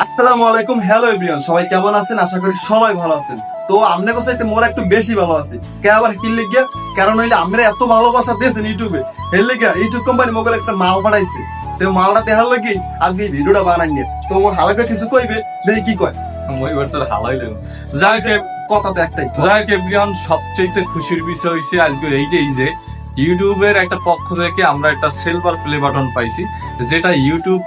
আসসালামু আলাইকুম hello everyone সবাই কেমন আছেন? আশা করি সবাই ভালো আছেন। তো আমনে কোসাইতে মোরা একটু বেশি ভালো আছি। কে আবার কি লিখিয়া কারণ হইলে আমরা এত ভালোবাসা দিয়েছেন ইউটিউবে। এর ইউটিউব কোম্পানি মোবাইল একটা মাল পাঠাইছে। তো মালটা দেখার লাগি আজকে এই ভিডিওটা বানাই নিয়ে। তো মোর হালাকা কিছু কইবে দেখি কি কয়। এবার তোর হালাইলেন যাই হোক কথা তো একটাই। যাই এভরিওয়ান সবচেয়ে খুশির বিষয় হয়েছে আজকে এইটাই যে ইউটিউবের একটা পক্ষ থেকে আমরা একটা সিলভার প্লে বাটন পাইছি, যেটা ইউটিউব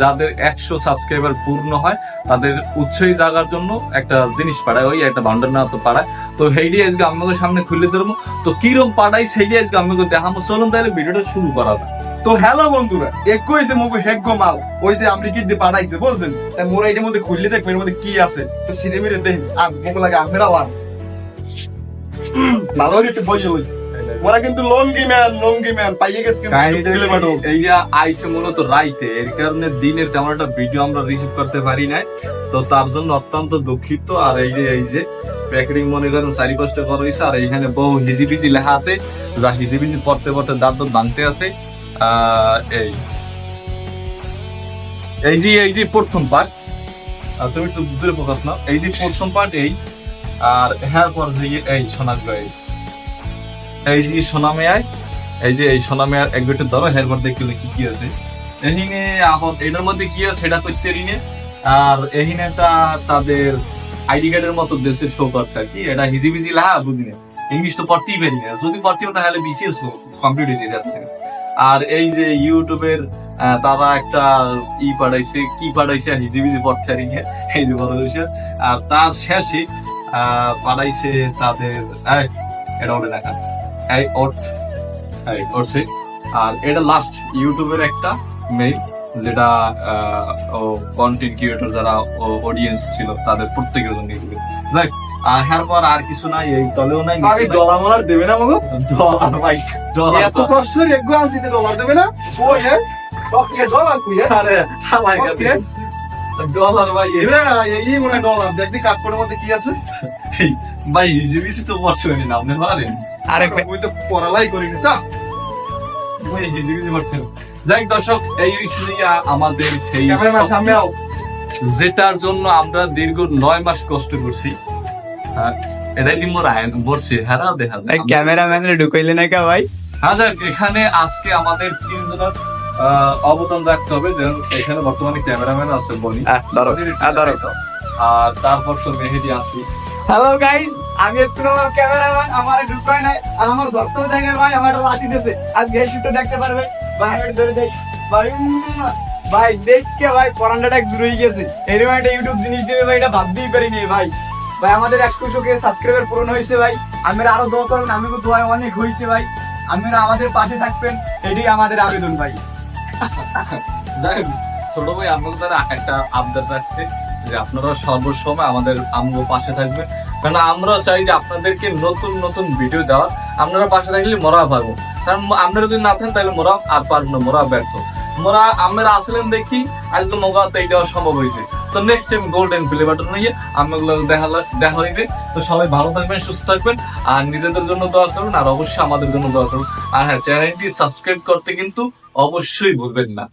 যাদের একশো সাবস্ক্রাইবার পূর্ণ হয়, তাদের উৎসাহী জাগার জন্য একটা জিনিস পাঠায় ওই একটা ভান্ডার না তো পাঠায় তো সেইটি আজকে আমাদের সামনে খুলে ধরবো। তো কিরম পাঠাই সেইটি আজকে আমাকে দেখাবো? চলুন তাহলে ভিডিওটা শুরু করা যাক। তো হ্যালো বন্ধুরা এক কইছে মগু হেগ্য মাল ওই যে আমরা কি পাঠাইছে বুঝছেন? তাই মোরা এটার মধ্যে খুললে দেখবেন এর মধ্যে কি আছে? তো সিনে মিরে দেখেন আর লাগে আমরা ওয়ান। ভালো একটু বইয়ে মোরা কিন্তু লঙ্গি ম্যান লঙ্গি ম্যান পাইয়ে গেছে কিন্তু এইটা আইসে মূলত রাইতে এর কারণে দিনের তেমন একটা ভিডিও আমরা রিসিভ করতে পারি না তো তার জন্য অত্যন্ত দুঃখিত। আর এই যে এই যে প্যাকেটিং মনে করেন চারি পাঁচটা করা হয়েছে আর এইখানে বহু হিজিবিজি লেখা আছে যা হিজিবিজি পড়তে পড়তে দাঁত ভাঙতে আছে। এই। এই যে এই যে প্রথম পার্ট তুমি একটু দূরে ফোকাস নাও। এই যে প্রথম পার্ট এই। আর হ্যাঁ পর যে এই সোনার এই এই যে সোনামে এই যে এই সোনামিয়ার এক দুটো ধরো হেরবার দেখলে কি কি আছে? এহিনে এখন এটার মধ্যে কি আছে, সেটা করতে রিনে। আর এহিনেটা তাদের আইডি কার্ডের মতো দেশের শো করছে আর কি, এটা হিজিবিজি লাহা বুঝিনি ইংলিশ তো পড়তেই পারি না, যদি পড়তে তাহলে বিসিএস কমপ্লিট হয়েছে যার থেকে। আর এই যে ইউটিউবের তারা একটা ই পাঠাইছে, কি পাঠাইছে, হিজিবিজি পড়তে পারি না, এই যে বড় আর তার শেষে পাঠাইছে তাদের এটা ওটা দেখা এই ওট এই করছে আর এটা লাস্ট ইউটিউবের একটা মেইল যেটা কন্টেন্ট ক্রিয়েটর যারা অডিয়েন্স ছিল তাদের প্রত্যেকের জন্য এগুলো। দেখ আর আর কিছু নাই এই তলেও নাই আমি ডলার মলার দেবে না মগু ডলার ভাই ডলার এত কষ্ট ডলার দেবে না? ওই হ্যাঁ ডলার কুই আরে হালাই ওকে ডলার ভাই। না এই মনে হয় ডলার দেখদি কাপড়ের মধ্যে কি আছে? ভাই হিজিবিসি তো পড়ছে না আপনি পারেন আরে ওই তো পড়ালাই করিনি তা। যাই দর্শক এই আমাদের সেই ক্যামেরাম্যান যেটার জন্য আমরা দীর্ঘ নয় মাস কষ্ট করছি হ্যাঁ, এটাই দিন মোর আয়ন বলছি হেরা দেখা যায়। ক্যামেরাম্যানের ঢুকাইলে না কা ভাই? হ্যাঁ যাক এখানে আজকে আমাদের তিনজনের অবদান রাখতে হবে যেমন এখানে বর্তমানে ক্যামেরাম্যান আছে বনি। আর তারপর তো মেহেদি আছে। হ্যালো গাইস আমি একটু আমার ক্যামেরাম্যান আমার ঢুকাই নাই, আর আমার ধরতেও দেখে ভাই আমার লাঠি দিয়েছে আজকে এই শুটটা দেখতে পারবে। ভাই, আমি ধরে দেই। ভাই ভাই, দেখকে ভাই পরান্ডাটা এক জুড়ে গেছে। এরকম একটা ইউটিউব জিনিস দিবে ভাই, এটা ভাবতেই পারিনি ভাই। ভাই, আমাদের একশো কে সাবস্ক্রাইবার পূরণ হয়েছে ভাই। আমরা আরও দোয়া করুন আমি তো দোয়া অনেক হয়েছে ভাই। আপনারা আমাদের পাশে থাকবেন, এটাই আমাদের আবেদন ভাই। ছোট ভাই, আপনাদের একটা আবদার রাখছে যে আপনারা সর্বসময় আমাদের আমগো পাশে থাকবেন। কারণ আমরা চাই যে আপনাদেরকে নতুন নতুন ভিডিও দেওয়ার। আপনারা পাশে থাকলে মোরা পারব। কারণ আপনারা যদি না থাকেন, তাহলে মোরা আর পারব না, মোরা ব্যর্থ। মোরা, আমরা আসলেন দেখি, আজকে মোগা তো এইটা সম্ভব হয়েছে। তো next time golden play button নিয়ে আমাগুলো দেখা দেখা হইবে। তো সবাই ভালো থাকবেন, সুস্থ থাকবেন, আর নিজেদের জন্য দোয়া করুন, আর অবশ্যই আমাদের জন্য দোয়া করুন। আর হ্যাঁ চ্যানেলটি সাবস্ক্রাইব করতে কিন্তু অবশ্যই ভুলবেন না।